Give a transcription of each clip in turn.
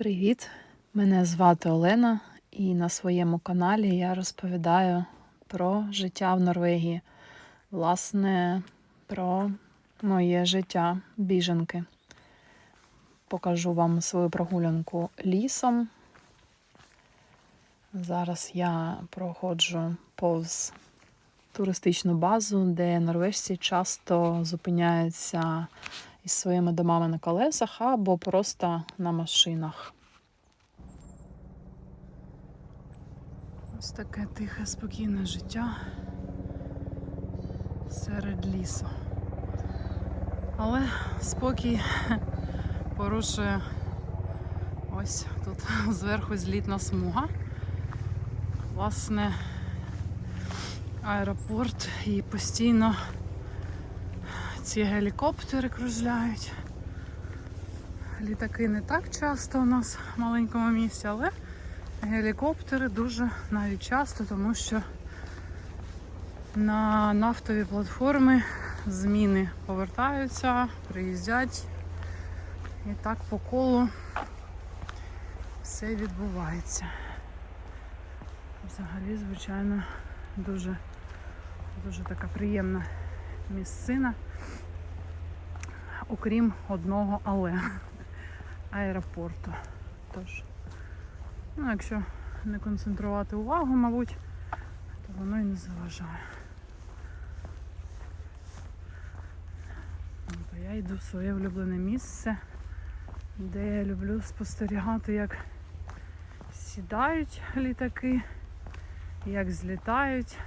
Привіт! Мене звати Олена, і на своєму каналі я розповідаю про життя в Норвегії, власне, про моє життя біженки. Покажу вам свою прогулянку лісом. Зараз я проходжу повз туристичну базу, де норвежці часто зупиняються із своїми домами на колесах або просто на машинах. Ось таке тихе, спокійне життя серед лісу. Але спокій порушує ось тут зверху злітна смуга. Власне, аеропорт і постійно ці гелікоптери кружляють. Літаки не так часто у нас в маленькому місті, але гелікоптери дуже навіть часто, тому що на нафтові платформи зміни повертаються, приїздять і так по колу все відбувається. Взагалі, звичайно, дуже, дуже така приємна місцина, окрім одного але аеропорту. Тож, ну, якщо не концентрувати увагу, мабуть, то воно і не заважає. От, а я йду в своє улюблене місце, де я люблю спостерігати, як сідають літаки, як злітають.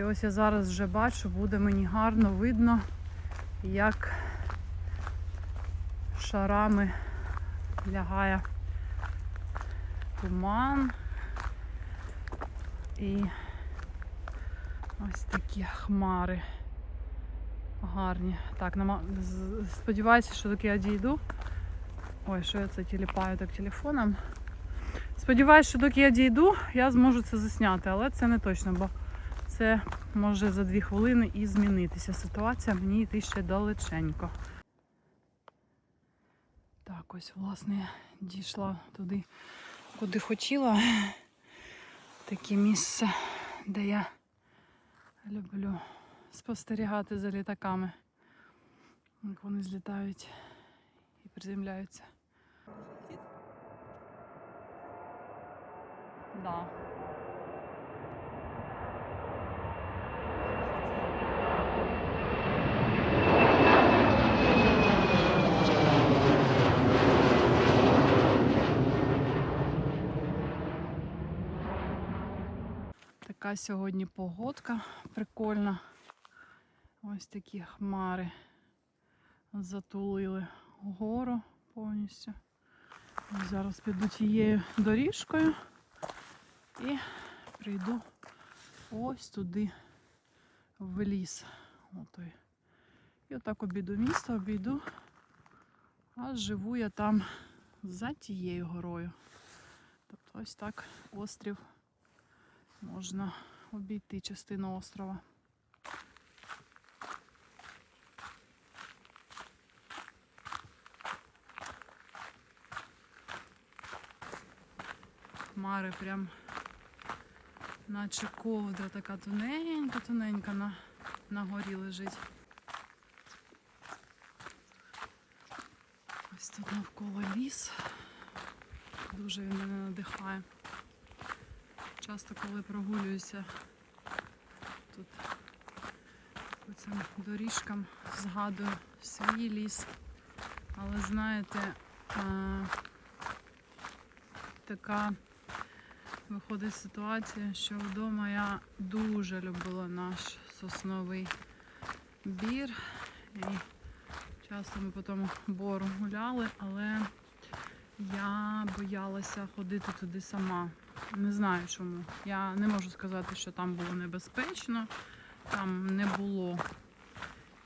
І ось я зараз вже бачу, буде мені гарно видно, як шарами лягає туман. І ось такі хмари гарні. Так, нама... сподіваюся, що доки я дійду. Ой, що я це тіліпаю так телефоном. Сподіваюся, що доки я дійду, я зможу це засняти, але це не точно, бо це може за дві хвилини і змінитися. Ситуація мені йти ще далеченько. Так, ось, власне, дійшла туди, куди хотіла. Таке місце, де я люблю спостерігати за літаками. Як вони злітають і приземляються. Да. Така сьогодні погодка прикольна. Ось такі хмари затулили гору повністю. Зараз піду тією доріжкою і прийду ось туди в ліс. Отой. І отак обійду місто, обійду, а живу я там за тією горою. Тобто ось так острів можна обійти частину острова. Хмари прям наче ковдра така тоненька, тоненька на, на горі лежить. Ось тут навколо ліс. Дуже він мене надихає. Часто, коли прогулююся тут по цим доріжкам, згадую свій ліс. Але знаєте, а, така виходить ситуація, що вдома я дуже любила наш сосновий бір. І часто ми по тому бору гуляли, але я боялася ходити туди сама. Не знаю чому. Я не можу сказати, що там було небезпечно, там не було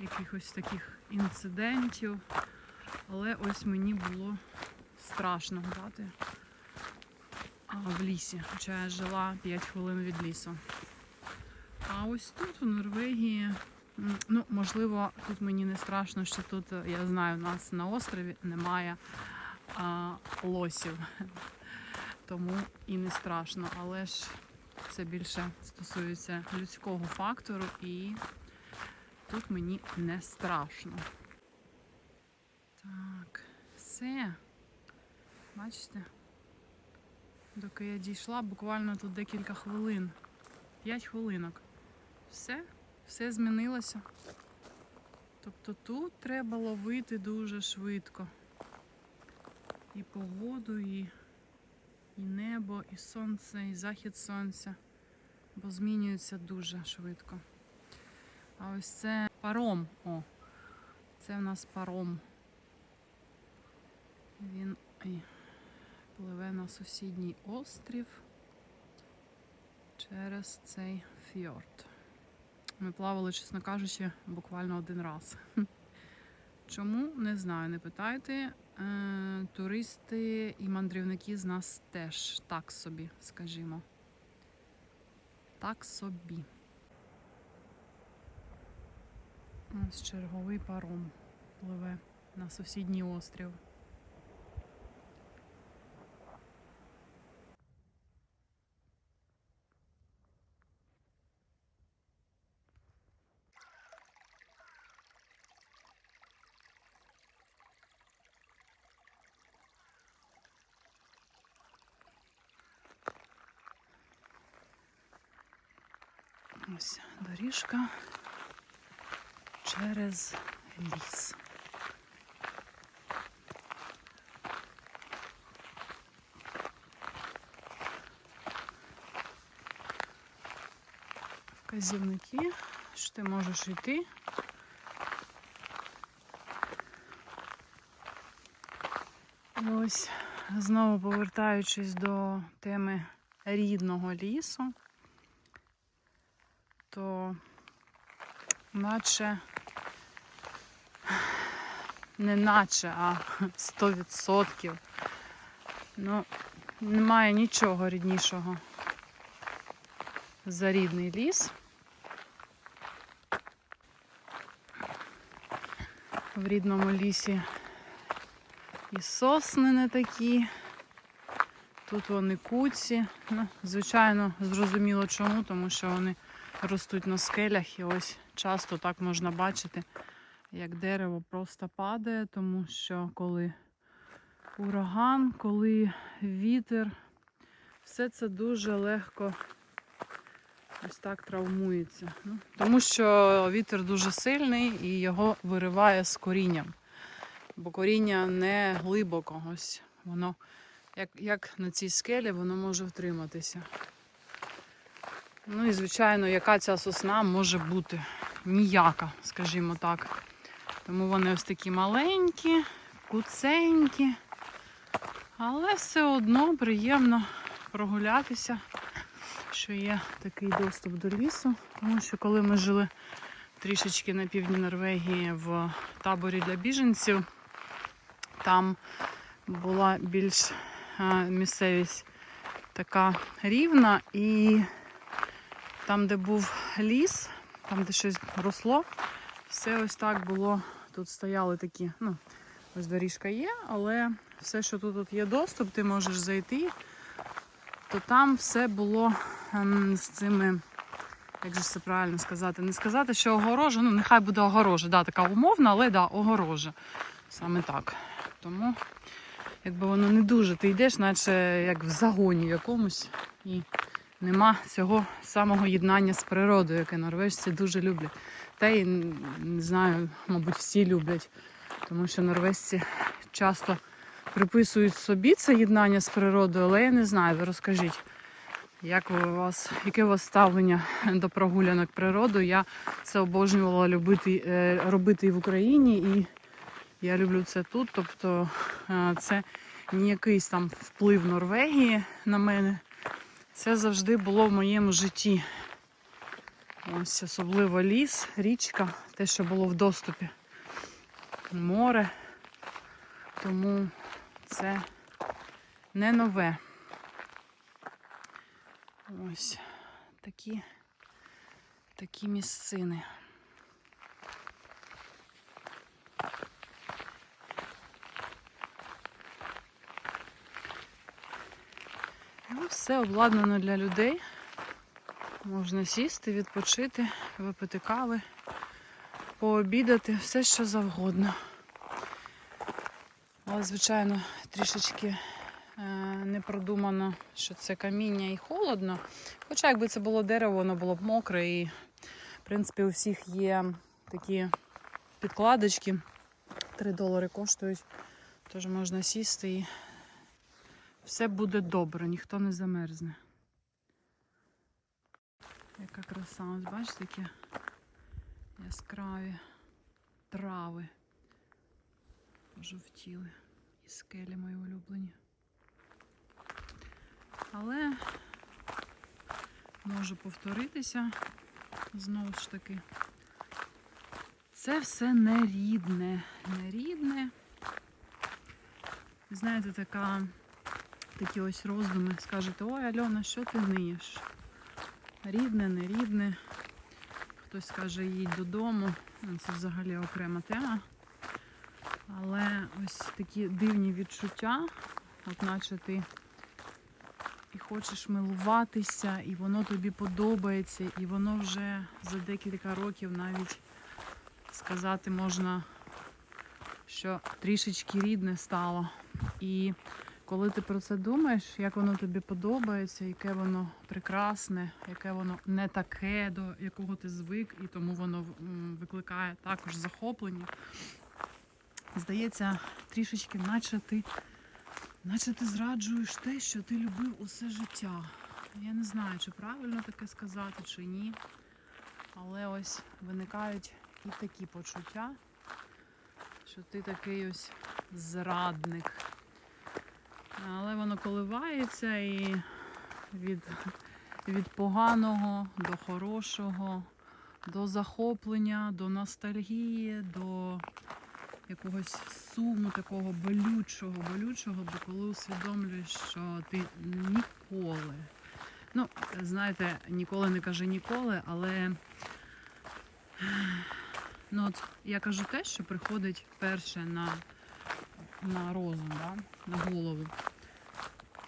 якихось таких інцидентів. Але ось мені було страшно гуляти в лісі, хоча я жила 5 хвилин від лісу. А ось тут, у Норвегії, ну, можливо, тут мені не страшно, що тут, е, я знаю, нас на острові немає а, лосів. Тому і не страшно. Але ж це більше стосується людського фактору, і тут мені не страшно. Так, все. Бачите? Доки я дійшла, буквально тут декілька хвилин. П'ять хвилинок. Все, все змінилося. Тобто тут треба ловити дуже швидко. І погоду, і, і небо, і сонце, і захід сонця. Бо змінюється дуже швидко. А ось це паром. О, це в нас паром. Він ай, пливе на сусідній острів через цей фьорд. Ми плавали, чесно кажучи, буквально один раз. Чому? Не знаю, не питайте. Е, туристи і мандрівники з нас теж так собі, скажімо. Так собі. Ось черговий паром пливе на сусідній острів. Ось доріжка через ліс. Вказівники, що ти можеш йти. Ось знову повертаючись до теми рідного лісу то наче не наче, а 100%. Ну, немає нічого ріднішого за рідний ліс. В рідному лісі і сосни не такі. Тут вони куці. Ну, звичайно, зрозуміло чому, тому що вони ростуть на скелях, і ось часто так можна бачити, як дерево просто падає, тому що коли ураган, коли вітер, все це дуже легко ось так травмується. Ну, Тому що вітер дуже сильний і його вириває з корінням. Бо коріння не глибоко, ось воно, як, як на цій скелі, воно може втриматися. Ну і, звичайно, яка ця сосна може бути? Ніяка, скажімо так. Тому вони ось такі маленькі, куценькі, але все одно приємно прогулятися, що є такий доступ до лісу. Тому що коли ми жили трішечки на півдні Норвегії в таборі для біженців, там була більш місцевість така рівна і там, де був ліс, там, де щось росло, все ось так було. Тут стояли такі, ну, ось доріжка є, але все, що тут, тут є доступ, ти можеш зайти, то там все було ем, з цими, як же це правильно сказати, не сказати, що огорожа, ну нехай буде огорожа, да, така умовна, але да, огорожа. Саме так. Тому, якби воно не дуже, ти йдеш, наче як в загоні якомусь. І нема цього самого єднання з природою, яке норвежці дуже люблять. Та й не знаю, мабуть, всі люблять, тому що норвежці часто приписують собі це єднання з природою, але я не знаю, ви розкажіть, як у вас, яке у вас ставлення до прогулянок природою. Я це обожнювала любити, е, робити і в Україні, і я люблю це тут. Тобто е, це не там вплив Норвегії на мене. Це завжди було в моєму житті. Ось особливо ліс, річка, те, що було в доступі, море. Тому це не нове. Ось такі, такі місцини. Ну, все обладнано для людей. Можна сісти, відпочити, випити кави, пообідати, все що завгодно. Але, звичайно, трішечки е, не продумано, що це каміння і холодно. Хоча, якби це було дерево, воно було б мокре і, в принципі, у всіх є такі підкладочки. 3 долари коштують. Тож можна сісти і все буде добре, ніхто не замерзне. Яка краса, ось бачите, які яскраві трави жовтіли і скелі мої улюблені. Але може повторитися знову ж таки. Це все не рідне, не рідне. Знаєте, така, такі ось роздуми. Скажете, ой, Альона, що ти ниєш? Рідне, не рідне. Хтось скаже, їдь додому. Ну, Це взагалі окрема тема. Але ось такі дивні відчуття, от наче ти і хочеш милуватися, і воно тобі подобається, і воно вже за декілька років навіть сказати можна, що трішечки рідне стало. І коли ти про це думаєш, як воно тобі подобається, яке воно прекрасне, яке воно не таке, до якого ти звик, і тому воно викликає також захоплення. Здається, трішечки, наче ти, наче ти зраджуєш те, що ти любив усе життя. Я не знаю, чи правильно таке сказати, чи ні. Але ось виникають і такі почуття, що ти такий ось зрадник. Але воно коливається і від, від поганого до хорошого, до захоплення, до ностальгії, до якогось суму такого болючого, болючого, бо коли усвідомлюєш, що ти ніколи. Ну, знаєте, ніколи не кажи ніколи, але ну, от я кажу те, що приходить перше на, на розум, да? на голову.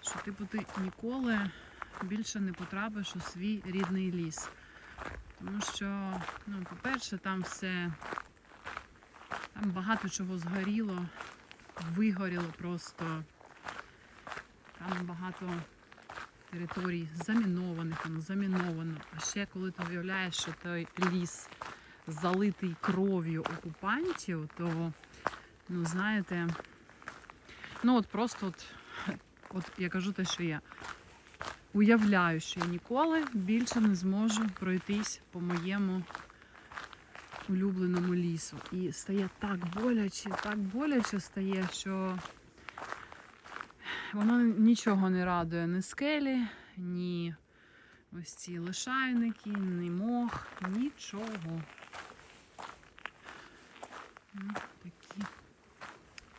Що типу ти ніколи більше не потрапиш у свій рідний ліс. Тому що, ну, по-перше, там все, там багато чого згоріло, вигоріло просто. Там багато територій замінованих, воно заміновано. А ще коли ти уявляєш, що той ліс залитий кров'ю окупантів, то, ну знаєте, ну от просто от, от я кажу те, що я уявляю, що я ніколи більше не зможу пройтись по моєму улюбленому лісу. І стає так боляче, так боляче стає, що воно нічого не радує ні скелі, ні ось ці лишайники, ні мох, нічого. Ну, Такі,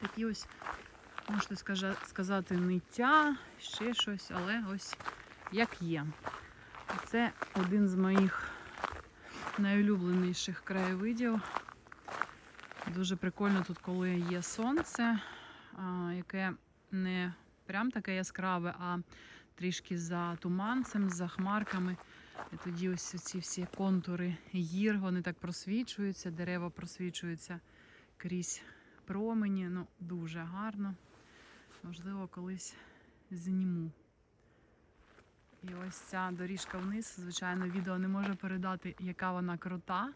такі ось, можете сказати, ниття, ще щось, але ось як є. Це один з моїх найулюбленіших краєвидів. Дуже прикольно тут, коли є сонце, яке не прям таке яскраве, а трішки за туманцем, за хмарками. І тоді ось ці всі контури гір, вони так просвічуються, дерева просвічуються крізь промені. Ну, дуже гарно. Можливо, колись зніму. І ось ця доріжка вниз, звичайно, відео не може передати, яка вона крута.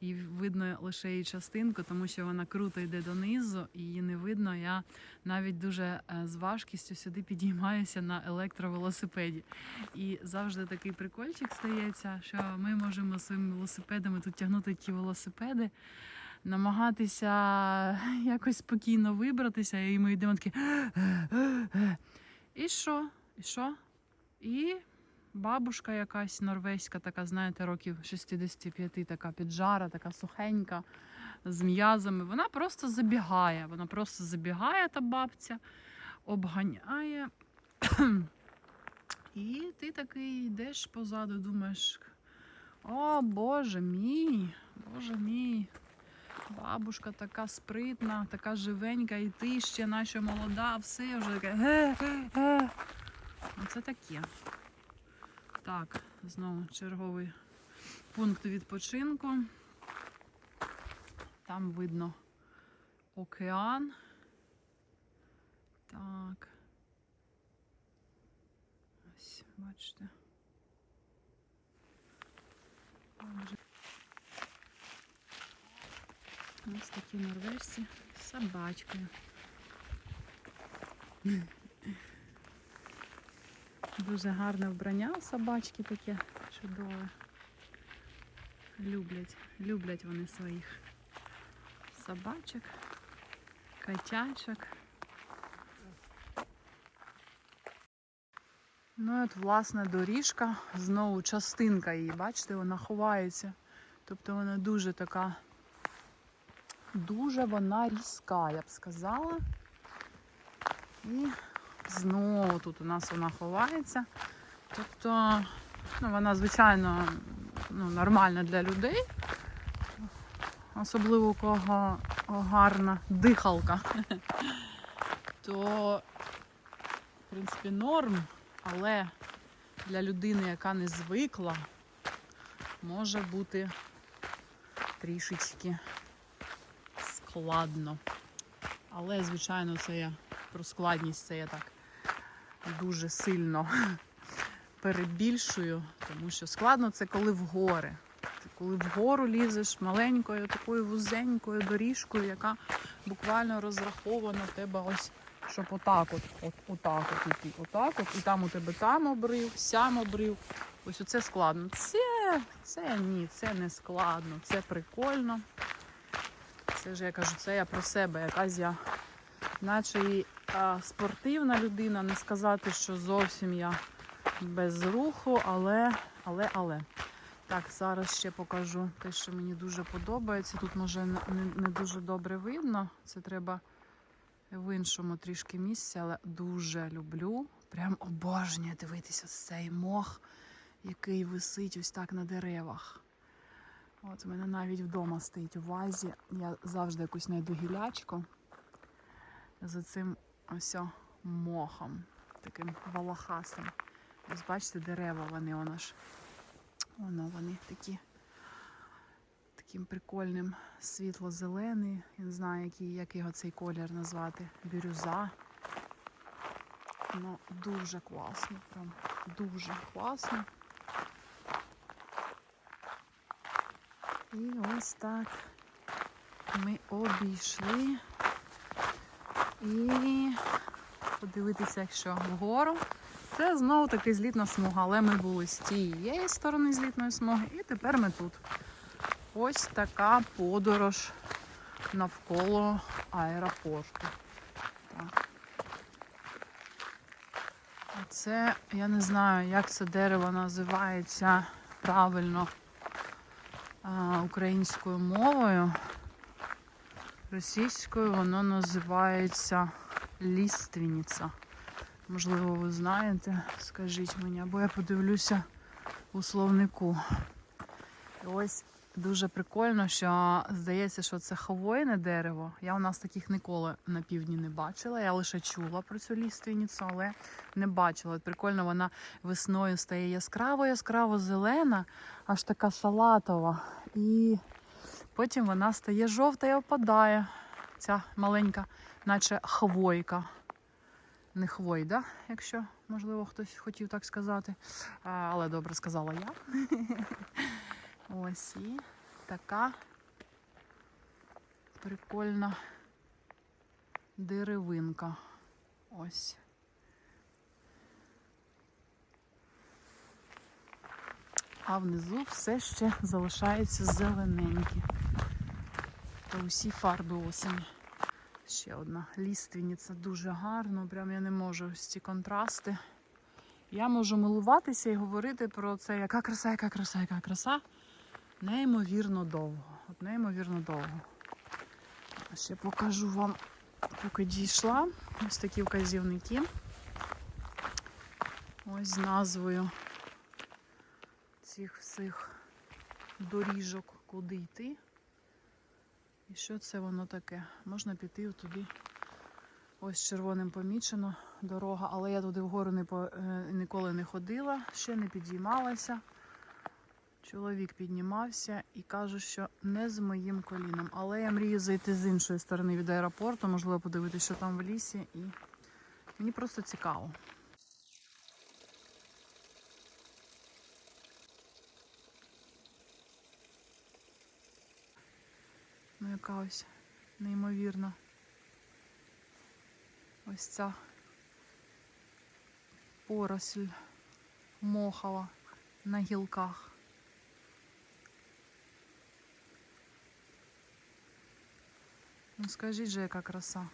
І видно лише її частинку, тому що вона круто йде донизу, і її не видно. Я навіть дуже е, з важкістю сюди підіймаюся на електровелосипеді. І завжди такий прикольчик стається, що ми можемо своїми велосипедами тут тягнути ті велосипеди, намагатися якось спокійно вибратися, і ми йдемо такі. І що? І що? І бабушка якась норвезька, така, знаєте, років 65, така піджара, така сухенька, з м'язами. Вона просто забігає. Вона просто забігає, та бабця, обганяє. І ти такий йдеш позаду, думаєш, о Боже мій, Боже мій. Бабушка така спритна, така живенька, і ти ще наче молода, все вже таке. Ге, ге, ге. Оце таке. Так, знову черговий пункт відпочинку. Там видно океан. Так. Ось, бачите. Отже. Ось такі норвежці з собачкою. Дуже гарне вбрання собачки таке чудове. Люблять, люблять вони своїх собачок, котячок. Ну, і от, власне, доріжка, знову частинка її, бачите, вона ховається. Тобто вона дуже така, дуже вона різка, я б сказала. І знову тут у нас вона ховається. Тобто, ну, вона, звичайно, ну, нормальна для людей. Особливо у кого гарна дихалка. То, в принципі, норм, але для людини, яка не звикла, може бути трішечки складно. Але, звичайно, це я про складність це я так дуже сильно перебільшую, тому що складно це коли в гори. Ти коли вгору лізеш маленькою, такою вузенькою доріжкою, яка буквально розрахована в тебе ось, щоб отак от, от, отак от іти, отак от, і там у тебе там обрив, сям обрив. Ось оце складно. Це, це ні, це не складно, це прикольно. Це ж я кажу, це я про себе, якась я наче і а, спортивна людина, не сказати, що зовсім я без руху, але, але, але. Так, зараз ще покажу те, що мені дуже подобається. Тут може не- не дуже добре видно. Це треба в іншому трішки місці, але дуже люблю. Прям обожнюю дивитися цей мох, який висить ось так на деревах. От у мене навіть вдома стоїть у вазі. Я завжди якусь знайду гілячку з цим ось мохом, таким волохастим. Ось бачите, дерева вони, воно ж, воно вони такі, таким прикольним світло-зелений. Я не знаю, який, як його цей колір назвати. Бірюза. Ну, дуже класно, прям дуже класно. І ось так ми обійшли. І подивитися, якщо вгору. Це знову таки злітна смуга, але ми були з тієї сторони злітної смуги, і тепер ми тут. Ось така подорож навколо аеропорту. Так. Це, я не знаю, як це дерево називається правильно українською мовою. Російською воно називається ліственниця. Можливо, ви знаєте, скажіть мені, або я подивлюся у словнику. І ось дуже прикольно, що здається, що це хвойне дерево. Я у нас таких ніколи на півдні не бачила. Я лише чула про цю ліственницю, але не бачила. Прикольно, вона весною стає яскраво, яскраво зелена, аж така салатова. І Потім вона стає жовта і опадає. Ця маленька, наче хвойка. Не хвойда, якщо, можливо, хтось хотів так сказати. Але добре сказала я. Ось і така прикольна деревинка. Ось. А внизу все ще залишається зелененьке. Та усі фарби осені. Ще одна ліственниця дуже гарно, прям я не можу ось ці контрасти. Я можу милуватися і говорити про це, яка краса, яка краса, яка краса. Неймовірно довго. От неймовірно довго. Ще покажу вам, поки дійшла. Ось такі вказівники. Ось з назвою цих всіх доріжок, куди йти. І що це воно таке? Можна піти туди. Ось червоним помічено дорога, але я туди вгору не по, е, ніколи не ходила, ще не підіймалася. Чоловік піднімався і каже, що не з моїм коліном. Але я мрію зайти з іншої сторони від аеропорту, можливо, подивитися, що там в лісі. І мені просто цікаво. Ну, яка ось неймовірна. Ось ця поросль мохова на гілках. Ну скажіть же, яка краса.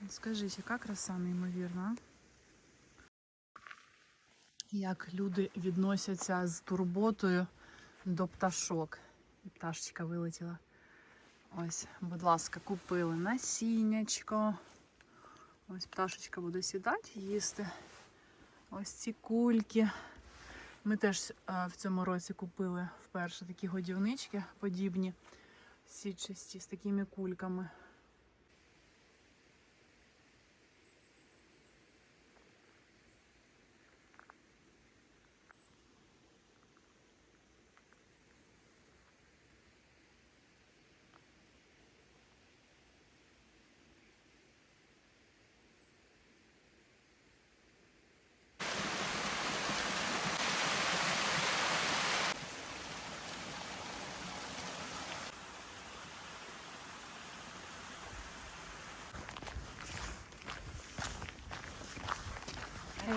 Ну, Скажіть, яка краса неймовірна. Як люди відносяться з турботою до пташок. Пташечка вилетіла. Ось, будь ласка, купили насіннячко. Ось пташечка буде сідати, їсти. Ось ці кульки. Ми теж е, в цьому році купили вперше такі годівнички подібні, сітчасті з такими кульками.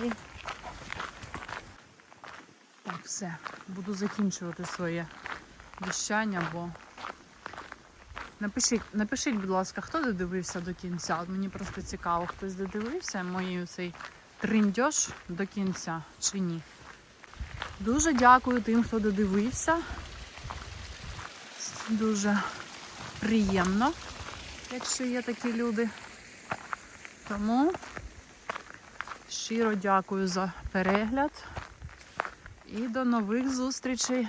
Ей. Так, все. Буду закінчувати своє віщання, бо напишіть, напишіть, будь ласка, хто додивився до кінця. Мені просто цікаво, хтось додивився мої цей триндьош до кінця чи ні. Дуже дякую тим, хто додивився. Дуже приємно, якщо є такі люди. Тому щиро дякую за перегляд і до нових зустрічей.